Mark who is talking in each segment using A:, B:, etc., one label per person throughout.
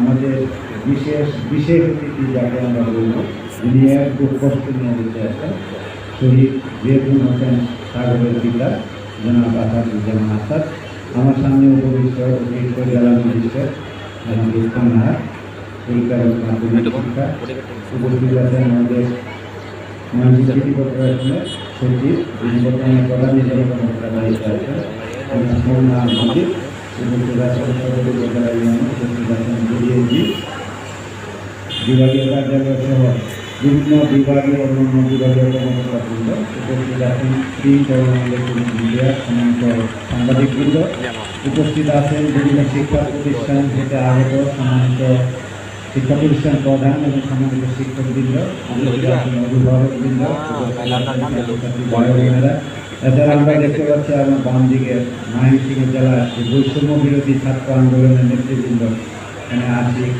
A: আমাদের বিশেষ বিশেষ অতিথি যাকে আমরা বলব, যিনি এক খুব কষ্ট নিয়ে বসে আছেন, শহীদ জিয়াদুল হোসেন সাগরের পিতা, জনাব আসাদুজ্জামান আসাদ, আমার সামনে উপবিষ্ট অতিরিক্ত জেলা ম্যাজিস্ট্রেট জনাব ইসলাম নাহার, পরিচালক মাধ্যমিক শিক্ষা, উপস্থিত আছেন আমাদের সিটি কর্পোরেশনের সচিব বর্তমানে প্রধান নির্বাহী কর্মকর্তা দায়িত্বে আছেন মজিদ বিভাগীয় কার্যালয় সহ বিভিন্ন বিভাগীয় অন্যান্য বিভাগীয় কর্মকর্তাবৃন্দ উপস্থিত আছেন ও ইলেকট্রনিক মিডিয়া সমস্ত সাংবাদিকবৃন্দ উপস্থিত আছেন বিভিন্ন শিক্ষা প্রতিষ্ঠান থেকে আগত সম্মানিত শিক্ষা প্রতিষ্ঠান প্রধান এবং সম্মানিত শিক্ষকবৃন্দ উপস্থিত আছেন অভিভাবকবৃন্দ উপস্থিত ভাই দেখতে পাচ্ছি আমার বাম দিকে ময়মনসিংহ জেলার যে বৈষম্য বিরোধী ছাত্র আন্দোলনের নেতৃবৃন্দ এখানে আশিক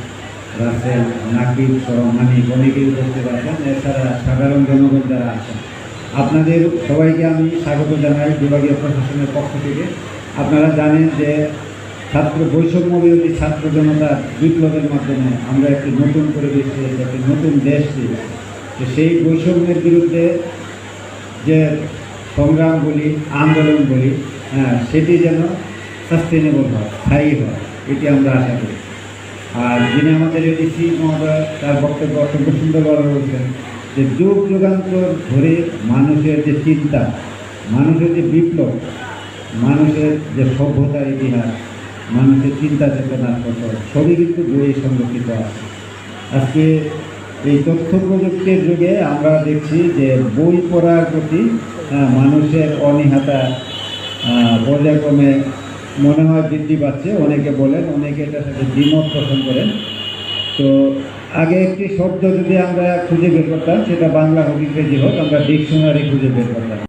A: রাসেল, নাকিব সহ মানিক অনেকেই উপস্থিত আছেন। এছাড়া সাধারণ জনগণ যারা আছেন। আপনাদের সবাইকে আমি স্বাগত জানাই বিভাগীয় প্রশাসনের পক্ষ থেকে। আপনারা জানেন যে ছাত্র, বৈষম্য বিরোধী ছাত্র জনতার বিপ্লবের মাধ্যমে আমরা একটি নতুন পরিবেশ পেয়েছি একটি নতুন দেশ পেয়েছি সেই বৈষম্যের বিরুদ্ধে যে সংগ্রাম বলি, আন্দোলন বলি হ্যাঁ সেটি যেন সাস্টেনেবল হয়, স্থায়ী হয়, এটি আমরা আশা করি। আর যিনি আমাদের এডিসি মহোদয়, তার বক্তব্য অত্যন্ত সুন্দরভাবে বলছেন যে যুগ যুগান্তর ধরে মানুষের যে চিন্তা, মানুষের যে বিপ্লব, মানুষের যে সভ্যতার ইতিহাস, মানুষের চিন্তা চেতনার কত সবই কিন্তু বইয়ে সংরক্ষিত আছে। আজকে এই তথ্য প্রযুক্তির যুগে আমরা দেখছি যে বই পড়ার প্রতি মানুষের অনীহাতা পর্যায়ক্রমে মনে হয় বৃদ্ধি পাচ্ছে। অনেকে বলেন, অনেকে এটার সাথে দ্বিমত পোষণ করেন। তো আগে একটি শব্দ যদি আমরা খুঁজে বের করতাম, সেটা বাংলা হোক ইংরেজি হোক, আমরা ডিকশনারি খুঁজে বের করতাম।